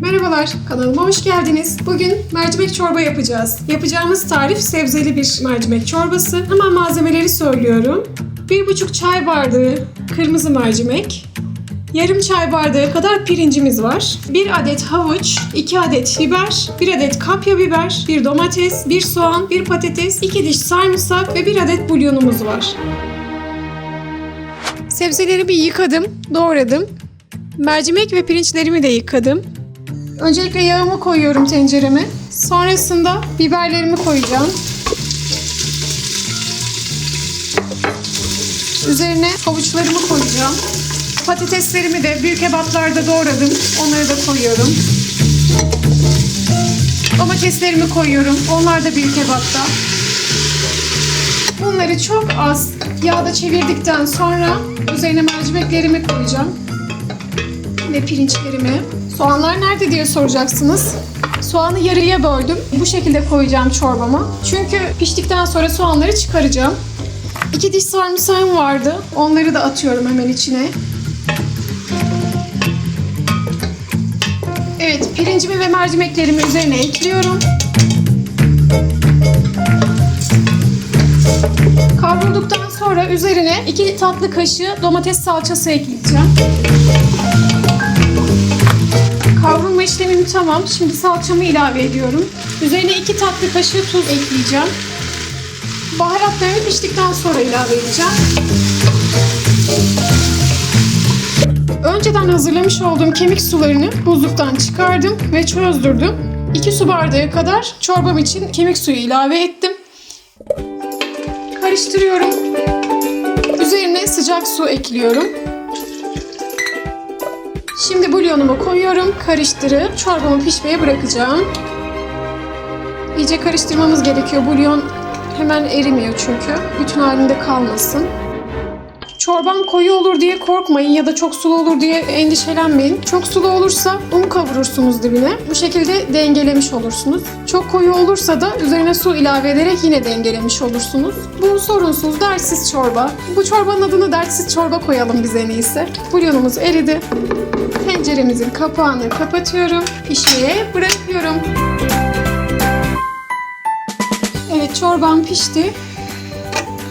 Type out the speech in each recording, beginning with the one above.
Merhabalar, kanalıma hoş geldiniz. Bugün mercimek çorba yapacağız. Yapacağımız tarif sebzeli bir mercimek çorbası. Hemen malzemeleri söylüyorum. 1,5 çay bardağı kırmızı mercimek, yarım çay bardağı kadar pirincimiz var. 1 adet havuç, 2 adet biber, 1 adet kapya biber, 1 domates, 1 soğan, 1 patates, 2 diş sarımsak ve 1 adet bulyonumuz var. Sebzeleri bir yıkadım, doğradım. Mercimek ve pirinçlerimi de yıkadım. Öncelikle yağımı koyuyorum tencereme. Sonrasında biberlerimi koyacağım. Üzerine havuçlarımı koyacağım. Patateslerimi de büyük ebatlarda doğradım. Onları da koyuyorum. Domateslerimi koyuyorum. Onlar da büyük ebatta. Bunları çok az yağda çevirdikten sonra üzerine mercimeklerimi koyacağım ve pirinçlerimi. Soğanlar nerede diye soracaksınız. Soğanı yarıya böldüm. Bu şekilde koyacağım çorbama. Çünkü piştikten sonra soğanları çıkaracağım. İki diş sarımsağım vardı. Onları da atıyorum hemen içine. Evet, pirincimi ve mercimeklerimi üzerine ekliyorum. Kavrulduktan sonra üzerine 2 tatlı kaşığı domates salçası ekleyeceğim. Kavrulma işlemim tamam. Şimdi salçamı ilave ediyorum. Üzerine 2 tatlı kaşığı tuz ekleyeceğim. Baharatlarını piştikten sonra ilave edeceğim. Önceden hazırlamış olduğum kemik sularını buzluktan çıkardım ve çözdürdüm. 2 su bardağı kadar çorbam için kemik suyu ilave ettim. Karıştırıyorum. Üzerine sıcak su ekliyorum. Şimdi bulyonumu koyuyorum, karıştırıp çorbamı pişmeye bırakacağım. İyice karıştırmamız gerekiyor. Bulyon hemen erimiyor çünkü. Bütün halinde kalmasın. Çorban koyu olur diye korkmayın ya da çok sulu olur diye endişelenmeyin. Çok sulu olursa un kavurursunuz dibine. Bu şekilde dengelemiş olursunuz. Çok koyu olursa da üzerine su ilave ederek yine dengelemiş olursunuz. Bu sorunsuz, dertsiz çorba. Bu çorbanın adını dertsiz çorba koyalım biz en iyisi. Bulyonumuz eridi. Tenceremizin kapağını kapatıyorum. Pişmeye bırakıyorum. Evet çorbam pişti.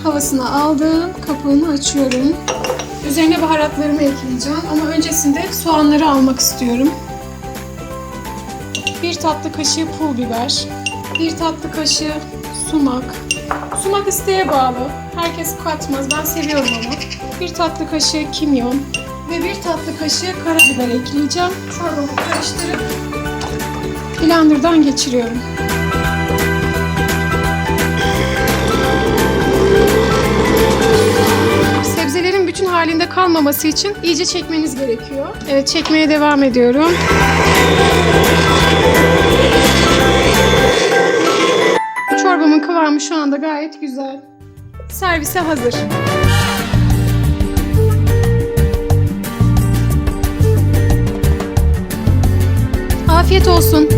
Havasını aldım. Kapağını açıyorum. Üzerine baharatlarımı ekleyeceğim ama öncesinde soğanları almak istiyorum. Bir tatlı kaşığı pul biber. Bir tatlı kaşığı sumak. Sumak isteğe bağlı. Herkes katmaz. Ben seviyorum ama. Bir tatlı kaşığı kimyon ve bir tatlı kaşığı karabiber ekleyeceğim. Çorbamı karıştırıp blenderdan geçiriyorum. Halinde kalmaması için iyice çekmeniz gerekiyor. Evet çekmeye devam ediyorum. Çorbamın kıvamı şu anda gayet güzel. Servise hazır. Afiyet olsun.